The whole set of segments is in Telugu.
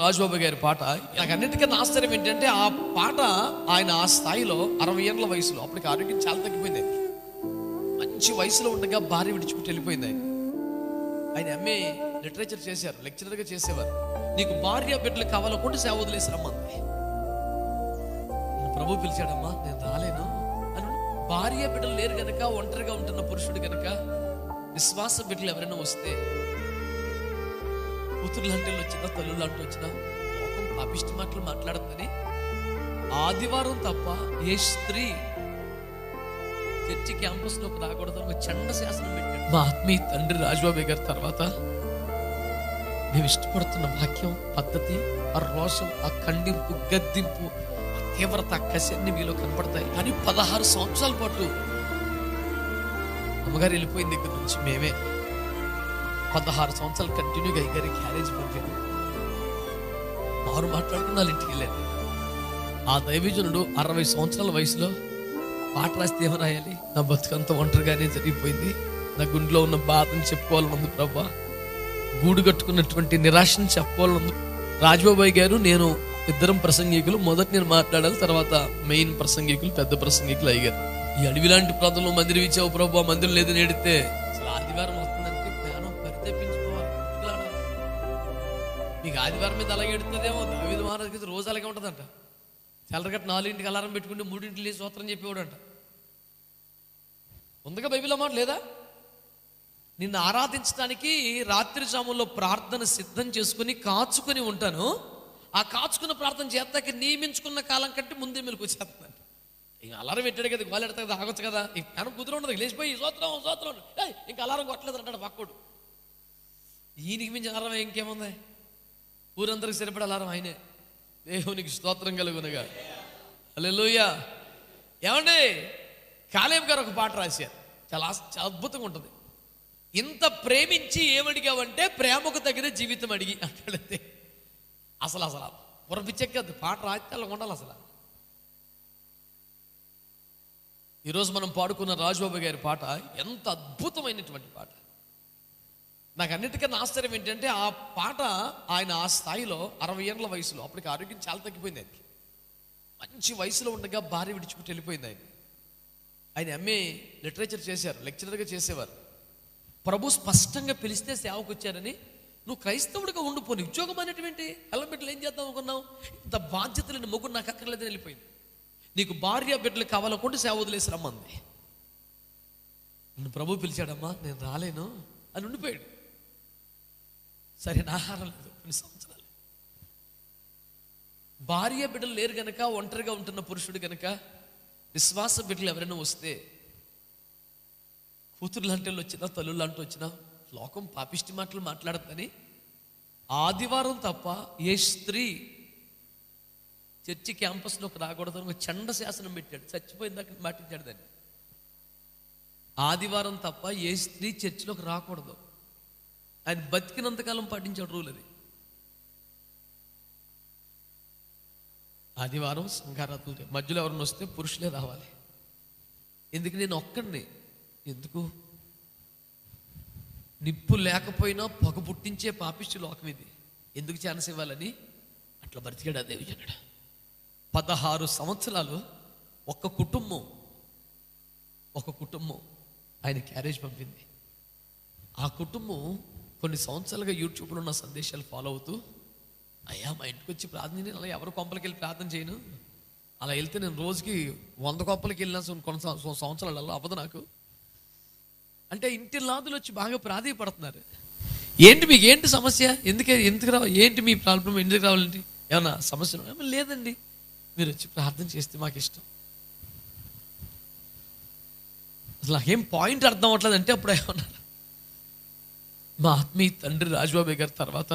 రాజబాబు గారి పాట. నాకు అన్నిటికన్నా ఆశ్చర్యం ఏంటంటే ఆ పాట ఆయన ఆ స్థాయిలో అరవై ఏళ్ళ వయసులో అప్పటికి ఆరోగ్యం చాలా తగ్గిపోయింది. మంచి వయసులో ఉండగా భార్య విడిచిపెట్టి వెళ్ళిపోయింది ఆయన. ఆయన ఎంఏ లిటరేచర్ చేశారు లెక్చరర్గా చేసేవారు. నీకు భార్య బిడ్డలు కావాలనుకుంటే సేవ వదిలేసి రమ్మంది. ప్రభు పిలిచాడమ్మా నేను రాలేను. అని భార్య బిడ్డలు లేరు గనక ఒంటరిగా ఉంటున్న పురుషుడు గనక విశ్వాస బిడ్డలు ఎవరైనా వస్తే కూతురు లాంటి వచ్చినా తల్లు లాంటి వచ్చినా లోకం పాపిష్టి మాటలు మాట్లాడుతుంది ఆదివారం తప్ప ఏ స్త్రీ చర్చి క్యాంపస్లోకి రాకూడదు ఒక చండ శాసనం పెట్టాడు. మా ఆత్మీయ తండ్రి రాజబాబు గారి తర్వాత మేము ఇష్టపడుతున్న వాక్యం పద్ధతి ఆ రోషం ఆ ఖండింపు గద్దింపు ఆ తీవ్రత ఆ కసి అన్ని మీలో కనపడతాయి. కానీ పదహారు సంవత్సరాల పాటు అమ్మగారు వెళ్ళిపోయిన దగ్గర నుంచి మేమే పదహారు సంవత్సరాలు కంటిన్యూగా అయ్యారు క్యారేజ్ పంపాను వారు మాట్లాడుకున్న వాళ్ళ ఇంటికి వెళ్ళాను ఆ దైవజనుడు అరవై సంవత్సరాల వయసులో పాట రాస్తే ఏమో రాయాలి. నా బతుకంత ఒంటరిగానే జరిగిపోయింది. నా గుండెలో ఉన్న బాధను చెప్పుకోవాలని ఉంది ప్రభా. గూడు కట్టుకున్నటువంటి నిరాశను చెప్పుకోవాలని ఉంది రాజబాబాయ్ గారు నేను ఇద్దరం ప్రసంగికులు. మొదట నేను మాట్లాడాలి తర్వాత మెయిన్ ప్రసంగికులు పెద్ద ప్రసంగికులు అయ్యారు. ఈ అడవి లాంటి ప్రాంతంలో మందిరం ఇచ్చావు ప్రభు. మందిరం లేదని ఎడితే నీకు ఆదివారం మీద అలాగే ఎడుతుందేమో దావిద మహారాజుకి రోజు అలాగే ఉంటుందంట. చల్లరగట్టు నాలుగింటికి అలారం పెట్టుకుంటే మూడింటికి లేచి సూత్రం చెప్పేవాడంట. ఉందిగా బైబిల్ మాట లేదా? నిన్ను ఆరాధించడానికి రాత్రి జాముల్లో ప్రార్థన సిద్ధం చేసుకుని కాచుకుని ఉంటాను. ఆ కాచుకున్న ప్రార్థన చేస్తాక నియమించుకున్న కాలం కంటే ముందే మెలకు వచ్చేస్తుందంట. ఇంకా అలారం పెట్టాడు కదా గోలు ఎడతా కదా ఆగొచ్చు కదా. ఈ పెనం కుదురు ఉండదు లేచిపోయి సోత్రం సోత్రం ఇంకా అలారం కొట్టలేదు అంటాడు పక్కోడు. ఈయనకి మించి అలారం ఇంకేముంది? ఊరందరికి సరిపడే అలారం ఆయనే. దేవునికి స్తోత్రం కలుగునగా. లూయ ఏమండి? కాలేబ్ గారు ఒక పాట రాశారు. చాలా చాలా అద్భుతంగా ఉంటుంది. ఇంత ప్రేమించి ఏమడిగావంటే ప్రేమకు తగిన జీవితం అడిగి అంటాడంతే అసలు అసలు పొరపిచ్చెక్కద్దు పాట రాస్తే అలా ఉండాలి అసలు. ఈరోజు మనం పాడుకున్న రాజబాబు గారి పాట ఎంత అద్భుతమైనటువంటి పాట. నాకు అన్నిటికన్నా ఆశ్చర్యం ఏంటంటే ఆ పాట ఆయన ఆ స్థాయిలో అరవై ఏళ్ళ వయసులో అప్పటికి ఆరోగ్యం చాలా తగ్గిపోయింది ఆయనకి. మంచి వయసులో ఉండగా భార్య విడిచిపెట్టి వెళ్ళిపోయింది ఆయన. ఆయన ఎంఏ లిటరేచర్ చేశారు లెక్చరర్గా చేసేవారు. ప్రభు స్పష్టంగా పిలిస్తే సేవకు వచ్చారని నువ్వు క్రైస్తవుడిగా ఉండిపోని ఉద్యోగం అనేటువంటి బిడ్డలు ఏం చేద్దాం అనుకున్నావు? ఇంత బాధ్యతలని మొగ్గు నాకు అక్కర్లేదని వెళ్ళిపోయింది. నీకు భార్య బిడ్డలు కావాలనుకుంటే సేవ వదిలేసి రమ్మంది. నన్ను ప్రభు పిలిచాడమ్మా నేను రాలేను. అని ఉండిపోయాడు. సరైన ఆహారం లేదు. కొన్ని సంవత్సరాలు. భార్య బిడ్డలు లేరు గనక ఒంటరిగా ఉంటున్న పురుషుడు గనక విశ్వాస బిడ్డలు ఎవరైనా వస్తే కూతురు లాంటి వచ్చినా తల్లు లాంటి వచ్చినా లోకం పాపిష్టి మాటలు మాట్లాడద్దని ఆదివారం తప్ప ఏ స్త్రీ చర్చి క్యాంపస్లోకి రాకూడదు అని ఒక చండ శాసనం పెట్టాడు. చచ్చిపోయిందాక మాటించాడు దాన్ని. ఆదివారం తప్ప ఏ స్త్రీ చర్చిలోకి రాకూడదు. ఆయన బతికినంతకాలం పాటించాడు రూల్ అది. ఆదివారం సంఘారాత్రులు మధ్యలో ఎవరిని వస్తే పురుషులే రావాలి. ఎందుకు నేను ఒక్కడిని? ఎందుకు? నిప్పు లేకపోయినా పొగ పుట్టించే పాపిష్టి లోకం ఇది. ఎందుకు ఛాన్స్ ఇవ్వాలని? అట్లా బ్రతికాడు ఆ విజయనుడు పదహారు సంవత్సరాలు ఒక కుటుంబం ఒక కుటుంబం ఆయన క్యారేజ్ పంపింది. ఆ కుటుంబం కొన్ని సంవత్సరాలుగా యూట్యూబ్లో ఉన్న సందేశాలు ఫాలో అవుతూ అయ్యా మా ఇంటికి వచ్చి ప్రార్థన చేయను. అలా ఎవరు కొంపలకి వెళ్ళి ప్రార్థన చేయను? అలా వెళ్తే నేను రోజుకి వంద కొంపలకి వెళ్ళిన కొన్ని సంవత్సరాలలో అవ్వదు నాకు. అంటే ఇంటి లాదులు వచ్చి బాగా ప్రాధాయపడుతున్నారు. ఏంటి మీకు ఏంటి సమస్య? ఎందుకే ఎందుకు రావు ఏంటి మీ ప్రాబ్లం ఎందుకు రావాలండి? ఏమన్నా సమస్య లేదండి. మీరు వచ్చి ప్రార్థన చేస్తే మాకు ఇష్టం. అసలు నాకేం పాయింట్ అర్థం అవ్వట్లేదు అంటే అప్పుడు ఏమన్నారు? మా ఆత్మీయ తండ్రి రాజబాబు గారి తర్వాత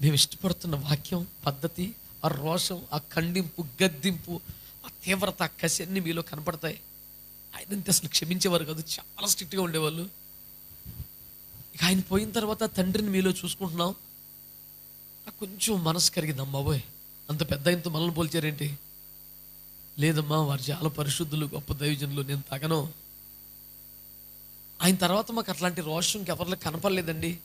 మేము ఇష్టపడుతున్న వాక్యం పద్ధతి ఆ రోషం ఆ ఖండింపు గద్దింపు ఆ తీవ్రత ఆ కసి అన్నీ మీలో కనపడతాయి. ఆయన అంతే అసలు క్షమించేవారు కాదు చాలా స్ట్రిక్ట్గా ఉండేవాళ్ళు. ఇక ఆయన పోయిన తర్వాత తండ్రిని మీలో చూసుకుంటున్నాం. నాకు కొంచెం మనసు కరిగింది అమ్మాబోయ్ అంత పెద్ద ఆయనతో మనల్ని పోల్చారేంటి? లేదమ్మా వారు చాలా పరిశుద్ధులు గొప్ప దైవజనులు నేను తగను. ఆయన తర్వాత మాకు అట్లాంటి రోషం ఎవరిలో కనపడలేదండి.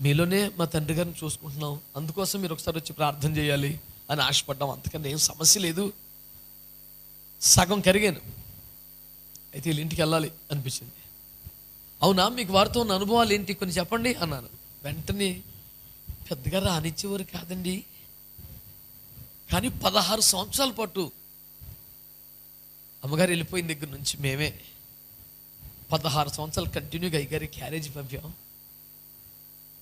మీలోనే మా తండ్రి గారిని చూసుకుంటున్నాం. అందుకోసం మీరు ఒకసారి వచ్చి ప్రార్థన చేయాలి అని ఆశపడ్డాం. అంతకన్నా ఏం సమస్య లేదు. సగం కరిగాను. అయితే వీళ్ళ ఇంటికి వెళ్ళాలి అనిపించింది. అవునా? మీకు వారితో ఉన్న అనుభవాలు ఏంటి? కొన్ని చెప్పండి అన్నాను. వెంటనే పెద్దగా రానిచ్చేవారు కాదండి. కానీ పదహారు సంవత్సరాల పాటు అమ్మగారు వెళ్ళిపోయిన దగ్గర నుంచి మేమే పదహారు సంవత్సరాలు కంటిన్యూగా అయ్యగారి క్యారేజ్ పంపాం.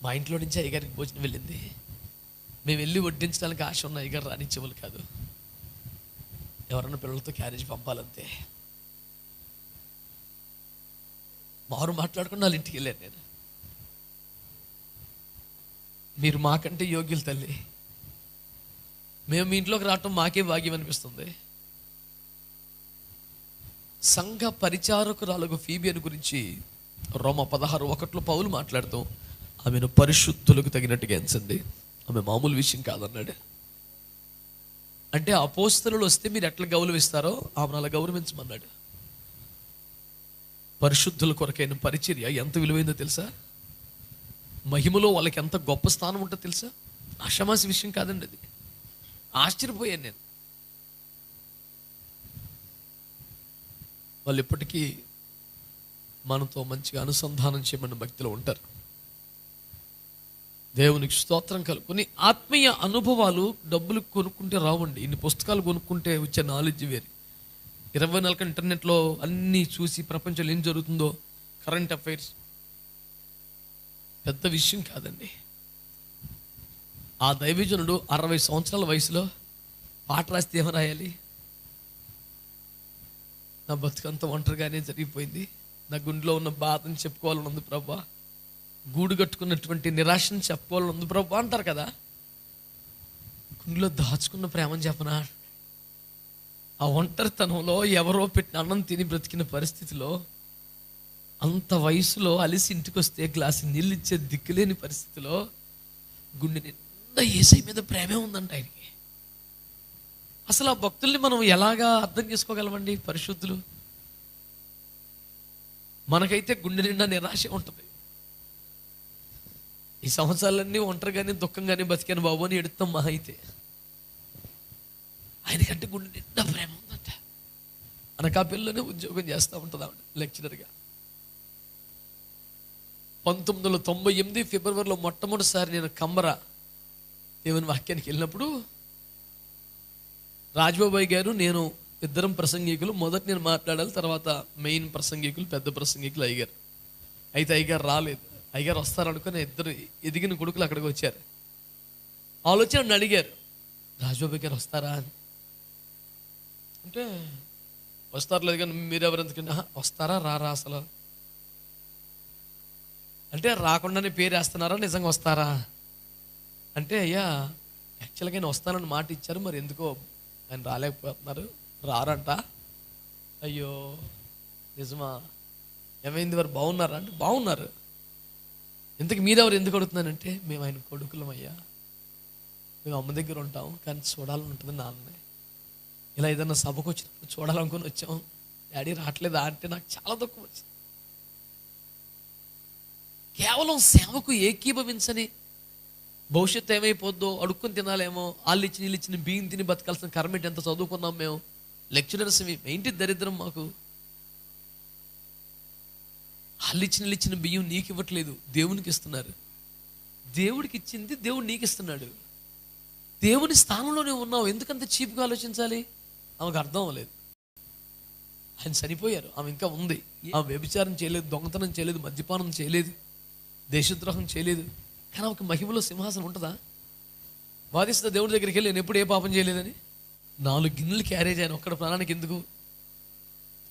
మా ఇంట్లో నుంచి అయ్యగారికి భోజనం వెళ్ళింది. మేము వెళ్ళి వడ్డించడానికి ఆశ ఉన్న అయ్యగారు రానిచ్చేవాళ్ళు కాదు. ఎవరన్నా పిల్లలతో క్యారేజ్ పంపాలంతే. మారు మాట్లాడుకుని వాళ్ళ ఇంటికి వెళ్ళాను నేను. మీరు మాకంటే యోగ్యులు తల్లి. మేము మీ ఇంట్లోకి రావటం మాకే భాగ్యం అనిపిస్తుంది. సంఘ పరిచారకురాలకు ఫీబియన్ గురించి రోమ పదహారు ఒకట్లో పౌలు మాట్లాడుతూ ఆమెను పరిశుద్ధులకు తగినట్టుగా ఎంచండి. ఆమె మామూలు విషయం కాదన్నాడు. అంటే అపోస్తలు వస్తే మీరు ఎట్లా గౌరవిస్తారో ఆమెను అలా గౌరవించమన్నాడు. పరిశుద్ధుల కొరకైన పరిచర్య ఎంత విలువైందో తెలుసా? మహిమలో వాళ్ళకి ఎంత గొప్ప స్థానం ఉంటుందో తెలుసా? అషమాసి విషయం కాదండి అది. ఆశ్చర్యపోయాను నేను. వాళ్ళు ఇప్పటికీ మనతో మంచిగా అనుసంధానం చేయమన్న భక్తిలో ఉంటారు. దేవునికి స్తోత్రం కొన్ని ఆత్మీయ అనుభవాలు డబ్బులు కొనుక్కుంటే రావండి. ఇన్ని పుస్తకాలు కొనుక్కుంటే వచ్చే నాలెడ్జ్ వేరు. ఇరవై నాలుగు ఇంటర్నెట్లో అన్నీ చూసి ప్రపంచంలో ఏం జరుగుతుందో కరెంట్ అఫైర్స్ పెద్ద విషయం కాదండి. ఆ దైవజనుడు అరవై సంవత్సరాల వయసులో పాట రాస్తే ఏమని రాయాలి? నా బతుకంత ఒంటరిగానే జరిగిపోయింది. నా గుండెలో ఉన్న బాధను చెప్పుకోవాలని ఉంది ప్రభా. గూడు కట్టుకున్నటువంటి నిరాశను చెప్పుకోవాలని ఉంది ప్రభా అంటారు కదా. గుండెలో దాచుకున్న ప్రేమని చెప్పనా? ఆ ఒంటరితనంలో ఎవరో పెట్టిన అన్నం తిని బ్రతికిన పరిస్థితిలో అంత వయసులో అలిసి ఇంటికి వస్తే గ్లాసు నీళ్ళు ఇచ్చే దిక్కులేని పరిస్థితిలో గుండె నిండా ఏసై మీద ప్రేమే ఉందంట ఆయనకి. అసలు ఆ భక్తుల్ని మనం ఎలాగా అర్థం చేసుకోగలమండి పరిశుద్ధులు? మనకైతే గుండె నిండా నిరాశ ఉంటుంది. ఈ సంవత్సరాలన్నీ ఒంటరిగానే దుఃఖంగానే బతికాను బాబు అని ఎడుతాం మా అయితే. ఆయనకంటే గుండె నిండా ప్రేమ ఉందంట. అనకాపల్లిలోనే ఉద్యోగం చేస్తూ ఉంటుంది ఆవిడ లెక్చరర్గా. పంతొమ్మిది వందల తొంభై ఎనిమిది ఫిబ్రవరిలో మొట్టమొదటిసారి నేను కమ్మర దేవుని వాక్యానికి వెళ్ళినప్పుడు రాజబాబాయ్ గారు నేను ఇద్దరం ప్రసంగికులు. మొదట నేను మాట్లాడాలి తర్వాత మెయిన్ ప్రసంగికులు పెద్ద ప్రసంగికులు అయ్యారు అయితే అయ్యగారు రాలేదు. అయ్యగారు వస్తారనుకుని ఇద్దరు ఎదిగిన కొడుకులు అక్కడికి వచ్చారు. వాళ్ళు వచ్చి నన్ను అడిగారు రాజబాబాయ్ గారు వస్తారా అని. అంటే వస్తారు లేదు కానీ మీరెవరు ఎందుకంటే వస్తారా రారా అసలు? అంటే రాకుండానే పేరు వేస్తున్నారా? నిజంగా వస్తారా? అంటే అయ్యా యాక్చువల్గా నేను వస్తానని మాట ఇచ్చారు మరి ఎందుకో ఆయన రాలేకపోతున్నారు. రారంట. అయ్యో నిజమా? ఏమైంది వారు? బాగున్నారా అంటే బాగున్నారు. ఇంతకు మీరెవరు ఎందుకు అడుగుతున్నానంటే మేము ఆయన కొడుకులం అయ్యా మేము అమ్మ దగ్గర ఉంటాం కానీ చూడాలని ఉంటుంది నాన్న ఇలా ఏదైనా సభకు వచ్చినప్పుడు చూడాలనుకుని వచ్చాం. డాడీ రావట్లేదా అంటే నాకు చాలా దుఃఖం వచ్చింది. కేవలం సేవకు ఏకీభవించని భవిష్యత్తు ఏమైపోద్దో అడుక్కుని తినాలేమో వాళ్ళు ఇచ్చిన వీళ్ళు ఇచ్చిన బియ్యం తిని బతకాల్సిన కర్మ ఏంటి ఎంత చదువుకున్నాం మేము? లెక్చరర్స్ ఏంటి దరిద్రం మాకు? వాళ్ళు ఇచ్చిన ఇచ్చిన బియ్యం నీకు ఇవ్వట్లేదు దేవునికి ఇస్తున్నారు. దేవుడికి ఇచ్చింది దేవుడు నీకు ఇస్తున్నాడు. దేవుని స్థానంలోనే ఉన్నావు ఎందుకంత చీప్గా ఆలోచించాలి? ఆమెకు అర్థం అవ్వలేదు. ఆయన చనిపోయారు ఆమె ఇంకా ఉంది. ఆమె వ్యభిచారం చేయలేదు దొంగతనం చేయలేదు మద్యపానం చేయలేదు దేశద్రోహం చేయలేదు. కానీ ఒక మహిమలో సింహాసనం ఉంటుందా? బాధిస్తున్న దేవుడి దగ్గరికి వెళ్ళి నేను ఎప్పుడు ఏ పాపం చేయలేదని? నాలుగు గిన్నెలు క్యారేజ్ ఆయన ఒక్కడ ప్రాణానికి ఎందుకు?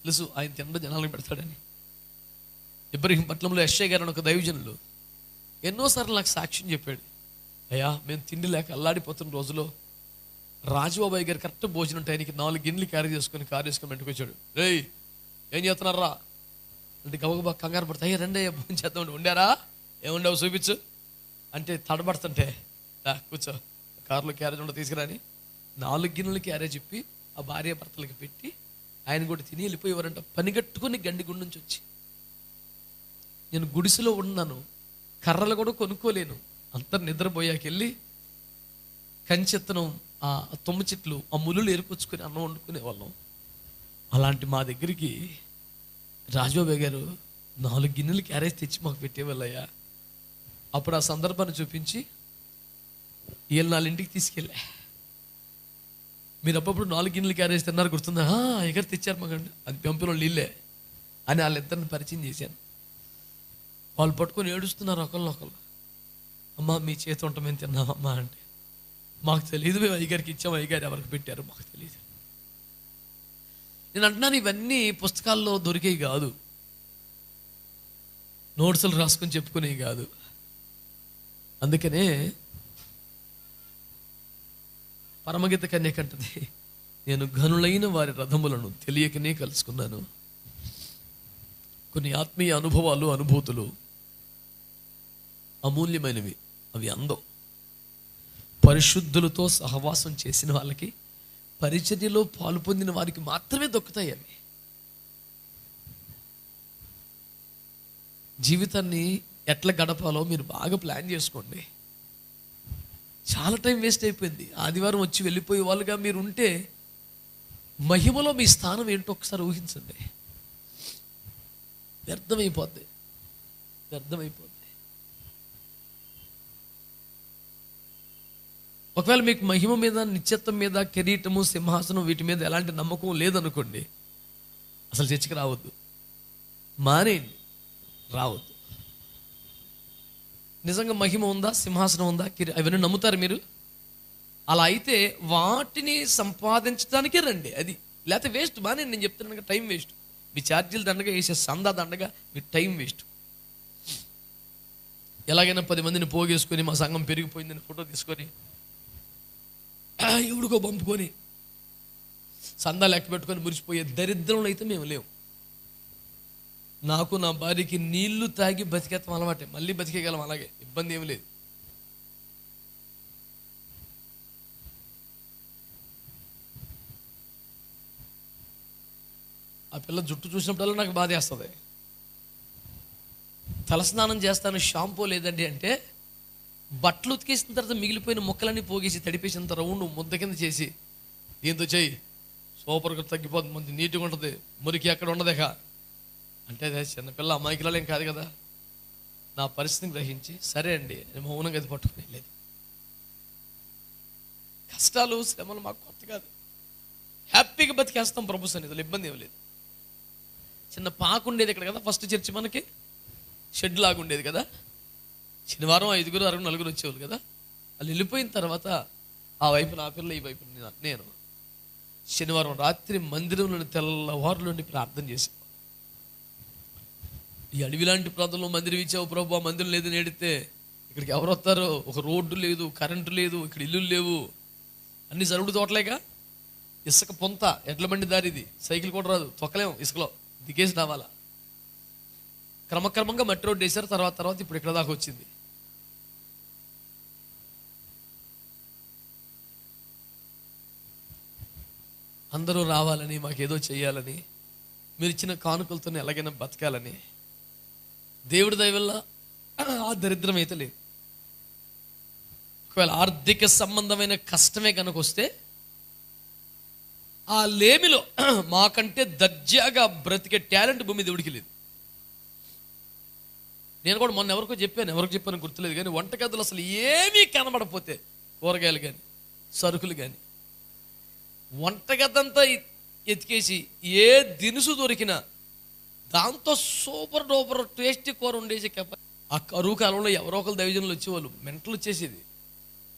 తెలుసు ఆయన తినడం జనాలను పెడతాడని. ఇబ్రహీం పట్నంలో యశ్ఐ గారు అని ఒక దైవజనులు ఎన్నోసార్లు నాకు సాక్ష్యం చెప్పాడు. అయ్యా మేము తిండి లేక అల్లాడిపోతున్న రోజులో రాజుబాబాయ్ గారు కరెక్ట్ భోజనం టైంకి నాలుగు గిన్నెలు క్యారీ చేసుకొని కారు చేసుకొని ఇంటికి వచ్చాడు. రేయ్ ఏం చేస్తున్నారా? అంటే గబగబా కంగారు పడతాయి అయ్యా రండి అయ్యా భోజనం చేద్దామండి. ఉండారా? ఏముండవు చూపించు. అంటే తడబడుతుంటే కూర్చో కారులో క్యారేజ్ ఉండదు తీసుకురాని. నాలుగు గిన్నెలు క్యారేజ్ చెప్పి ఆ భార్య భర్తలకి పెట్టి ఆయన కూడా తిని వెళ్ళిపోయేవారంట. పని కట్టుకుని గండి నుంచి వచ్చి. నేను గుడిసెలో ఉన్నాను కర్రలు కూడా కొనుక్కోలేను. అంతా నిద్రపోయాక వెళ్ళి కంచెత్తనం ఆ తుమ్మ చెట్లు ఆ ములులు ఏరుకొచ్చుకొని అన్నం వండుకునే వాళ్ళం అలాంటి మా దగ్గరికి రాజబాబు గారు నాలుగు గిన్నెలు క్యారేజ్ తెచ్చి మాకు పెట్టేవాళ్ళయ్యా. అప్పుడు ఆ సందర్భాన్ని చూపించి వీళ్ళు నాలుగు ఇంటికి తీసుకెళ్ళా. మీరు అప్పుడప్పుడు నాలుగు గిన్నెలు క్యారేజ్ తిన్నారు గుర్తుందా? "ఆ, తెచ్చారు మగండి అది పెంపులో నీళ్ళే అని వాళ్ళిద్దరిని పరిచయం చేశాను. వాళ్ళు పట్టుకొని ఏడుస్తున్నారు ఒకళ్ళు ఒకళ్ళు. అమ్మా మీ చేతి వంట మేము తిన్నామమ్మా అంటే. మాకు తెలియదు మేము అయ్యగారికి ఇచ్చాము అయ్యగారు ఎవరికి పెట్టారు మాకు తెలియదు నేను అంటున్నాను ఇవన్నీ పుస్తకాల్లో దొరికేవి కాదు. నోట్సులు రాసుకొని చెప్పుకునేవి కాదు. అందుకనే పరమగీత కన్యకంటది. నేను ఘనులైన వారి రథములను తెలియకనే కలుసుకున్నాను. కొన్ని ఆత్మీయ అనుభవాలు అనుభూతులు అమూల్యమైనవి. అవి అందం. పరిశుద్ధులతో సహవాసం చేసిన వాళ్ళకి పరిచర్యలో పాలు పొందిన వారికి మాత్రమే దొక్కుతాయి అవి. జీవితాన్ని ఎట్లా గడపాలో మీరు బాగా ప్లాన్ చేసుకోండి. చాలా టైం వేస్ట్ అయిపోయింది. ఆదివారం వచ్చి వెళ్ళిపోయే వాళ్ళుగా మీరు ఉంటే మహిమలో మీ స్థానం ఏంటో ఒకసారి ఊహించండి. వ్యర్థమైపోద్ది. వ్యర్థమైపోద్ది. ఒకవేళ మీకు మహిమ మీద నిత్యత్వం మీద కిరీటము సింహాసనం వీటి మీద ఎలాంటి నమ్మకం లేదనుకోండి అసలు చర్చికి రావద్దు. మానేయండి. రావద్దు. నిజంగా మహిమ ఉందా? సింహాసనం ఉందా? కిరీ అవన్నీ నమ్ముతారు మీరు? అలా అయితే వాటిని సంపాదించడానికే రండి. అది లేకపోతే వేస్ట్ బాగానే నేను చెప్తున్నాను టైం వేస్ట్ మీ ఛార్జీలు దండగా వేసే సందా దండగా మీ టైం వేస్ట్ ఎలాగైనా పది మందిని పోగేసుకొని మా సంఘం పెరిగిపోయిందని ఫోటో తీసుకొని ఎవడికో పంపుకొని సందా లెక్క పెట్టుకొని మురిసిపోయే దరిద్రంలో అయితే మేము లేవు. నాకు నా భార్యకి నీళ్ళు తాగి బతికేస్తాం అలవాటే. మళ్ళీ బతికేయగలం అలాగే. ఇబ్బంది ఏమి లేదు. ఆ పిల్ల జుట్టు చూసినప్పుడల్లా నాకు బాధేస్తుంది తలస్నానం చేస్తాను షాంపూ లేదండి అంటే బట్టలు ఉతికేసిన తర్వాత మిగిలిపోయిన ముక్కలన్నీ పోగేసి తడిపేసినంత రౌండ్ ముద్ద కింద చేసి దీంతో చెయ్యి. సూపర్గా తగ్గిపోతుంది. మంచి నీట్గా ఉంటుంది. మురికి ఎక్కడ ఉండదేక అంటే అదే చిన్నపిల్ల అమాయకురాలు ఏం కాదు కదా. నా పరిస్థితిని గ్రహించి సరే అండి నేను మౌనంగా అది పట్టుకుని వెళ్ళేది. కష్టాలు శ్రమలు మాకు కొత్త కాదు. హ్యాపీగా బతికేస్తాం ప్రభు సన్నిధిలో ఇబ్బంది ఏం లేదు. చిన్న పాకు ఉండేది ఇక్కడ కదా ఫస్ట్ చర్చి మనకి. షెడ్ లాగా ఉండేది కదా. శనివారం ఐదుగురు అరుగు నలుగురు వచ్చేవాళ్ళు కదా. వాళ్ళు వెళ్ళిపోయిన తర్వాత ఆ వైపు నా పిల్ల ఈ వైపు నేను. శనివారం రాత్రి మందిరంలోని తెల్లవారులోని ప్రార్థన చేసి ఈ అడవి లాంటి ప్రాంతంలో మందిరం ఇచ్చావు ప్రభు ఆ మందిరం లేదు నేడితే ఇక్కడికి ఎవరు వస్తారు? ఒక రోడ్డు లేదు కరెంటు లేదు ఇక్కడ ఇల్లు లేవు. అన్ని జరుగుడు తోటలేక ఇసుక పొంత ఎడ్ల బండి దారిది సైకిల్ కూడా రాదు. తొక్కలేము ఇసుకలో. దిగేసి రావాలా? క్రమక్రమంగా మట్టి రోడ్డు వేశారు. తర్వాత తర్వాత ఇప్పుడు ఇక్కడ దాకా వచ్చింది. అందరూ రావాలని మాకేదో చేయాలని మీరు ఇచ్చిన కానుకలతో ఎలాగైనా బతకాలని దేవుడి దయ వల్ల ఆ దరిద్రం అయితే లేదు. ఒకవేళ ఆర్థిక సంబంధమైన కష్టమే కనుక వస్తే ఆ లేమిలో మాకంటే దర్జాగా బ్రతికే టాలెంట్ భూమి దేవుడికి లేదు. నేను కూడా మొన్న ఎవరికో చెప్పాను ఎవరికి చెప్పాను గుర్తులేదు కానీ వంటగదులు అసలు ఏమీ కనబడపోతే కూరగాయలు కానీ సరుకులు కానీ వంటగదంతా ఎతికేసి ఏ దినుసు దొరికినా దాంతో సూపర్ డూపర్ టేస్టీ కూర ఉండేసి ఆ కరువు కాలంలో ఎవరో ఒకరు దైవజనులు వచ్చేవాళ్ళు మెంటలు వచ్చేసేది.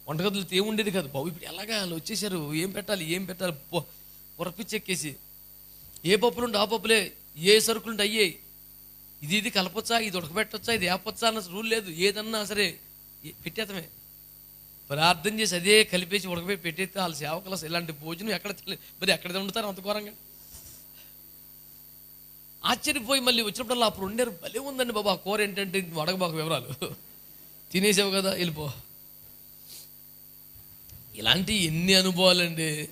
వంటగదులు ఏముండేది కాదు. బాబు ఇప్పుడు ఎలాగా వాళ్ళు వచ్చేసారు? ఏం పెట్టాలి? ఏం పెట్టాలి? పొరపిచ్చెక్కేసి ఏ పప్పులుండి ఆ పప్పులే ఏ సరుకులుండి అయ్యాయి ఇది ఇది కలపొచ్చా? ఇది ఉడకబెట్టొచ్చా? ఇది వేపొచ్చా అన్న రూల్ లేదు. ఏదన్నా సరే పెట్టేతమే ప్రార్థన చేసి అదే కలిపేసి ఉడకబెట్టి పెట్టేస్తే వాళ్ళ సేవకులు ఇలాంటి భోజనం ఎక్కడ మరి ఎక్కడ వండుతారు అంత ఘోరంగా? ఆశ్చర్యపోయి మళ్ళీ వచ్చినప్పుడల్లా అప్పుడు ఉండేరు. భలే ఉందండి బాబా కూర ఏంటంటే అడగబాకు వివరాలు. తినేసావు కదా వెళ్ళిపో. ఇలాంటి ఎన్ని అనుభవాలండి.